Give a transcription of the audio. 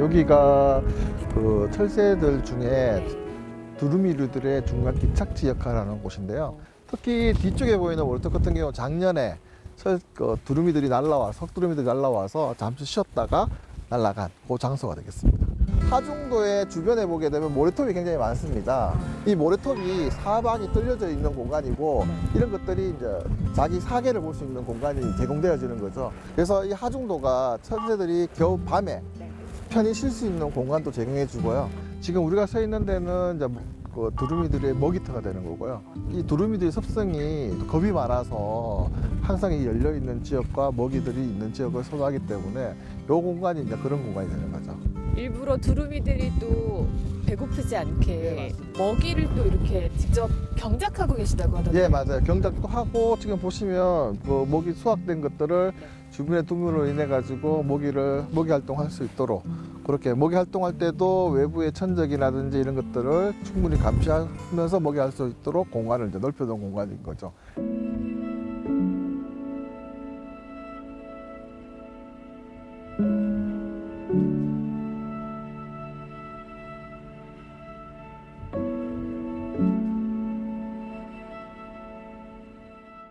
여기가 그 철새들 중에 두루미류들의 중간 기착지 역할을 하는 곳인데요. 특히 뒤쪽에 보이는 월터 같은 경우 작년에 철, 그 두루미들이 날라와 석두루미들이 날라와서 잠시 쉬었다가 날아간 그 장소가 되겠습니다. 하중도의 주변에 보게 되면 모래톱이 굉장히 많습니다. 이 모래톱이 사방이 뚫려져 있는 공간이고 이런 것들이 이제 자기 사계를 볼 수 있는 공간이 제공되어지는 거죠. 그래서 이 하중도가 천재들이 겨우 밤에 편히 쉴 수 있는 공간도 제공해 주고요. 지금 우리가 서 있는 데는 이제 그 두루미들의 먹이터가 되는 거고요. 이 두루미들의 습성이 겁이 많아서 항상 이 열려 있는 지역과 먹이들이 있는 지역을 선호하기 때문에 이 공간이 이제 그런 공간이 되는 거죠. 일부러 두루미들이 또 배고프지 않게 네, 먹이를 또 이렇게 직접 경작하고 계시다고 하던데. 예, 맞아요. 경작도 하고 지금 보시면 그 먹이 수확된 것들을 주변에 두면으로 인해 가지고 먹이를 먹이 활동할 수 있도록 그렇게 먹이 활동할 때도 외부의 천적이라든지 이런 것들을 충분히 감시하면서 먹이 할 수 있도록 공간을 이제 넓혀둔 공간인 거죠.